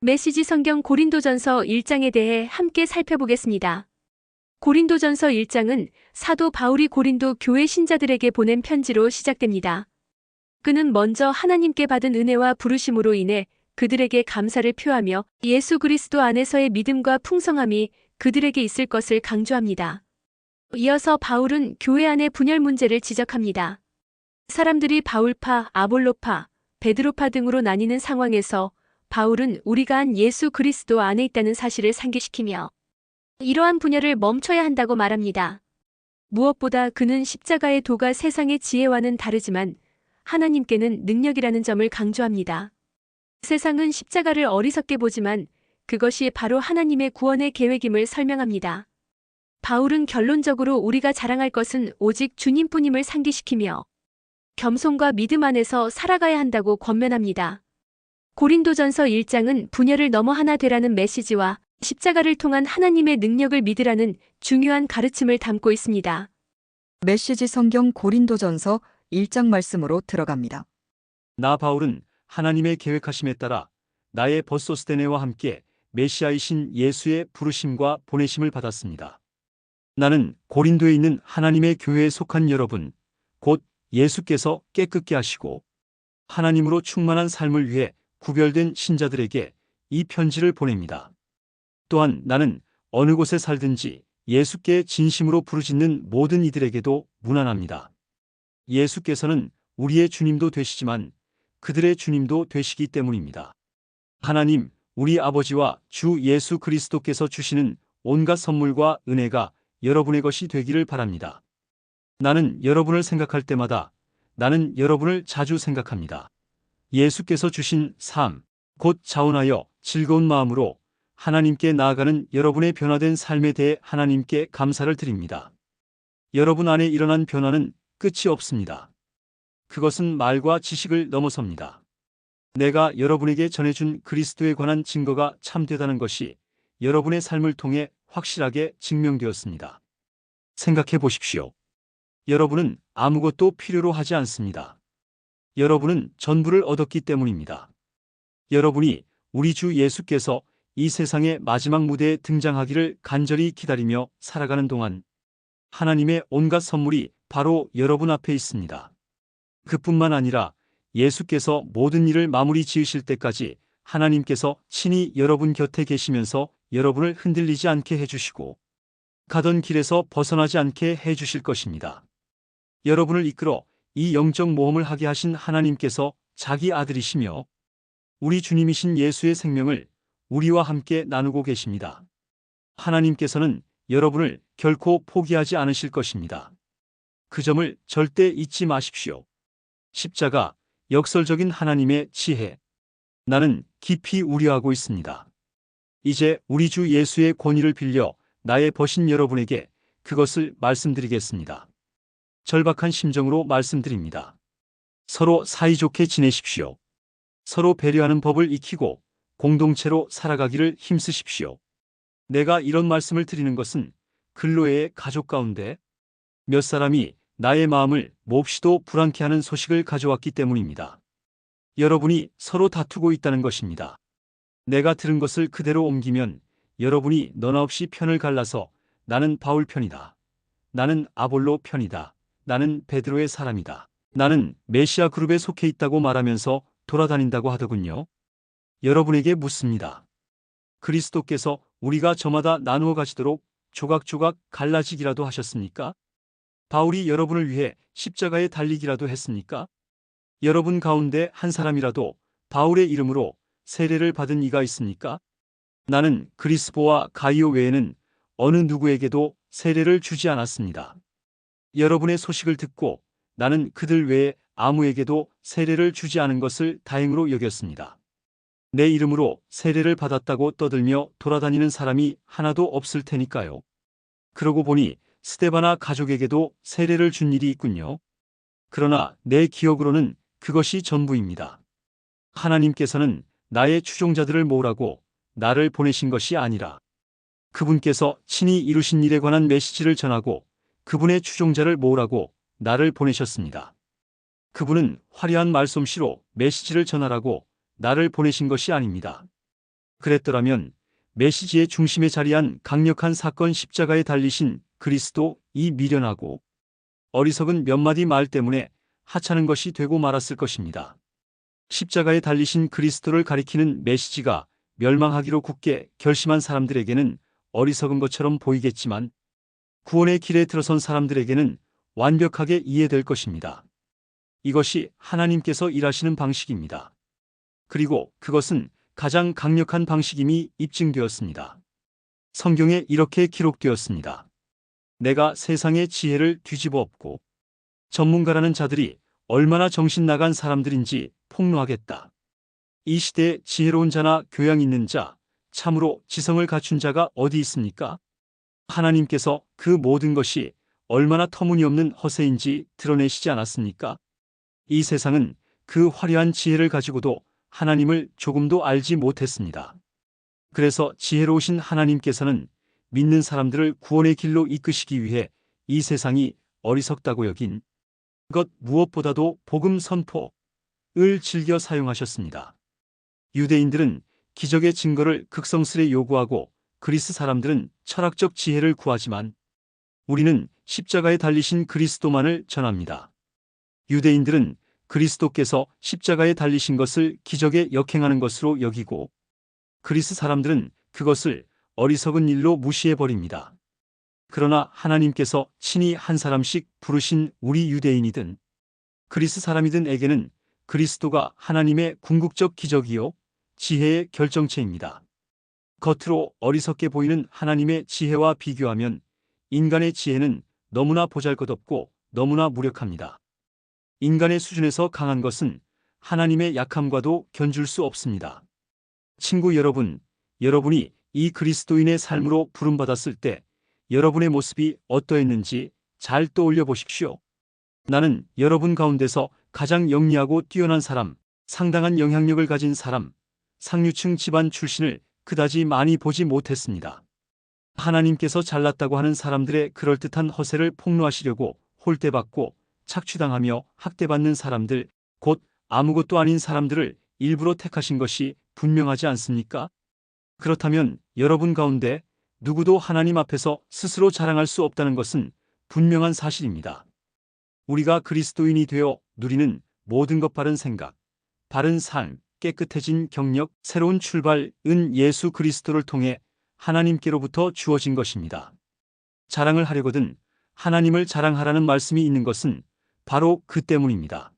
메시지 성경 고린도전서 1장에 대해 함께 살펴보겠습니다. 고린도전서 1장은 사도 바울이 고린도 교회 신자들에게 보낸 편지로 시작됩니다. 그는 먼저 하나님께 받은 은혜와 부르심으로 인해 그들에게 감사를 표하며 예수 그리스도 안에서의 믿음과 풍성함이 그들에게 있을 것을 강조합니다. 이어서 바울은 교회 안의 분열 문제를 지적합니다. 사람들이 바울파, 아볼로파, 베드로파 등으로 나뉘는 상황에서 바울은 우리가 한 예수 그리스도 안에 있다는 사실을 상기시키며 이러한 분열을 멈춰야 한다고 말합니다. 무엇보다 그는 십자가의 도가 세상의 지혜와는 다르지만 하나님께는 능력이라는 점을 강조합니다. 세상은 십자가를 어리석게 보지만 그것이 바로 하나님의 구원의 계획임을 설명합니다. 바울은 결론적으로 우리가 자랑할 것은 오직 주님뿐임을 상기시키며 겸손과 믿음 안에서 살아가야 한다고 권면합니다. 고린도전서 1장은 분열을 넘어 하나 되라는 메시지와 십자가를 통한 하나님의 능력을 믿으라는 중요한 가르침을 담고 있습니다. 메시지 성경 고린도전서 1장 말씀으로 들어갑니다. 나 바울은 하나님의 계획하심에 따라 나의 버소스테네와 함께 메시아이신 예수의 부르심과 보내심을 받았습니다. 나는 고린도에 있는 하나님의 교회에 속한 여러분, 곧 예수께서 깨끗게 하시고 하나님으로 충만한 삶을 위해 구별된 신자들에게 이 편지를 보냅니다. 또한 나는 어느 곳에 살든지 예수께 진심으로 부르짖는 모든 이들에게도 무난합니다. 예수께서는 우리의 주님도 되시지만 그들의 주님도 되시기 때문입니다. 하나님, 우리 아버지와 주 예수 그리스도께서 주시는 온갖 선물과 은혜가 여러분의 것이 되기를 바랍니다. 나는 여러분을 생각할 때마다 나는 여러분을 자주 생각합니다. 예수께서 주신 삶, 곧 자원하여 즐거운 마음으로 하나님께 나아가는 여러분의 변화된 삶에 대해 하나님께 감사를 드립니다. 여러분 안에 일어난 변화는 끝이 없습니다. 그것은 말과 지식을 넘어섭니다. 내가 여러분에게 전해준 그리스도에 관한 증거가 참되다는 것이 여러분의 삶을 통해 확실하게 증명되었습니다. 생각해 보십시오. 여러분은 아무것도 필요로 하지 않습니다. 여러분은 전부를 얻었기 때문입니다. 여러분이 우리 주 예수께서 이 세상의 마지막 무대에 등장하기를 간절히 기다리며 살아가는 동안 하나님의 온갖 선물이 바로 여러분 앞에 있습니다. 그뿐만 아니라 예수께서 모든 일을 마무리 지으실 때까지 하나님께서 친히 여러분 곁에 계시면서 여러분을 흔들리지 않게 해주시고 가던 길에서 벗어나지 않게 해주실 것입니다. 여러분을 이끌어 이 영적 모험을 하게 하신 하나님께서 자기 아들이시며 우리 주님이신 예수의 생명을 우리와 함께 나누고 계십니다. 하나님께서는 여러분을 결코 포기하지 않으실 것입니다. 그 점을 절대 잊지 마십시오. 십자가, 역설적인 하나님의 지혜. 나는 깊이 우려하고 있습니다. 이제 우리 주 예수의 권위를 빌려 나의 버신 여러분에게 그것을 말씀드리겠습니다. 절박한 심정으로 말씀드립니다. 서로 사이좋게 지내십시오. 서로 배려하는 법을 익히고 공동체로 살아가기를 힘쓰십시오. 내가 이런 말씀을 드리는 것은 근로의 가족 가운데 몇 사람이 나의 마음을 몹시도 불안케 하는 소식을 가져왔기 때문입니다. 여러분이 서로 다투고 있다는 것입니다. 내가 들은 것을 그대로 옮기면 여러분이 너나 없이 편을 갈라서 나는 바울 편이다. 나는 아볼로 편이다. 나는 베드로의 사람이다. 나는 메시아 그룹에 속해 있다고 말하면서 돌아다닌다고 하더군요. 여러분에게 묻습니다. 그리스도께서 우리가 저마다 나누어 가시도록 조각조각 갈라지기라도 하셨습니까? 바울이 여러분을 위해 십자가에 달리기라도 했습니까? 여러분 가운데 한 사람이라도 바울의 이름으로 세례를 받은 이가 있습니까? 나는 그리스보와 가이오 외에는 어느 누구에게도 세례를 주지 않았습니다. 여러분의 소식을 듣고 나는 그들 외에 아무에게도 세례를 주지 않은 것을 다행으로 여겼습니다. 내 이름으로 세례를 받았다고 떠들며 돌아다니는 사람이 하나도 없을 테니까요. 그러고 보니 스테바나 가족에게도 세례를 준 일이 있군요. 그러나 내 기억으로는 그것이 전부입니다. 하나님께서는 나의 추종자들을 모으라고 나를 보내신 것이 아니라 그분께서 친히 이루신 일에 관한 메시지를 전하고 그분의 추종자를 모으라고 나를 보내셨습니다. 그분은 화려한 말솜씨로 메시지를 전하라고 나를 보내신 것이 아닙니다. 그랬더라면 메시지의 중심에 자리한 강력한 사건 십자가에 달리신 그리스도 이 미련하고 어리석은 몇 마디 말 때문에 하찮은 것이 되고 말았을 것입니다. 십자가에 달리신 그리스도를 가리키는 메시지가 멸망하기로 굳게 결심한 사람들에게는 어리석은 것처럼 보이겠지만 구원의 길에 들어선 사람들에게는 완벽하게 이해될 것입니다. 이것이 하나님께서 일하시는 방식입니다. 그리고 그것은 가장 강력한 방식임이 입증되었습니다. 성경에 이렇게 기록되었습니다. 내가 세상의 지혜를 뒤집어 엎고 전문가라는 자들이 얼마나 정신 나간 사람들인지 폭로하겠다. 이 시대에 지혜로운 자나 교양 있는 자, 참으로 지성을 갖춘 자가 어디 있습니까? 하나님께서 그 모든 것이 얼마나 터무니없는 허세인지 드러내시지 않았습니까? 이 세상은 그 화려한 지혜를 가지고도 하나님을 조금도 알지 못했습니다. 그래서 지혜로우신 하나님께서는 믿는 사람들을 구원의 길로 이끄시기 위해 이 세상이 어리석다고 여긴 것 무엇보다도 복음 선포을 즐겨 사용하셨습니다. 유대인들은 기적의 증거를 극성스레 요구하고 그리스 사람들은 철학적 지혜를 구하지만 우리는 십자가에 달리신 그리스도만을 전합니다. 유대인들은 그리스도께서 십자가에 달리신 것을 기적에 역행하는 것으로 여기고 그리스 사람들은 그것을 어리석은 일로 무시해 버립니다. 그러나 하나님께서 친히 한 사람씩 부르신 우리 유대인이든 그리스 사람이든에게는 그리스도가 하나님의 궁극적 기적이요 지혜의 결정체입니다. 겉으로 어리석게 보이는 하나님의 지혜와 비교하면 인간의 지혜는 너무나 보잘것없고 너무나 무력합니다. 인간의 수준에서 강한 것은 하나님의 약함과도 견줄 수 없습니다. 친구 여러분, 여러분이 이 그리스도인의 삶으로 부름받았을 때 여러분의 모습이 어떠했는지 잘 떠올려 보십시오. 나는 여러분 가운데서 가장 영리하고 뛰어난 사람, 상당한 영향력을 가진 사람, 상류층 집안 출신을 그다지 많이 보지 못했습니다. 하나님께서 잘났다고 하는 사람들의 그럴듯한 허세를 폭로하시려고 홀대받고 착취당하며 학대받는 사람들, 곧 아무것도 아닌 사람들을 일부러 택하신 것이 분명하지 않습니까? 그렇다면 여러분 가운데 누구도 하나님 앞에서 스스로 자랑할 수 없다는 것은 분명한 사실입니다. 우리가 그리스도인이 되어 누리는 모든 것 바른 생각, 바른 삶, 깨끗해진 경력, 새로운 출발 은 예수 그리스도를 통해 하나님께로부터 주어진 것입니다. 자랑을 하려거든 하나님을 자랑하라는 말씀이 있는 것은 바로 그 때문입니다.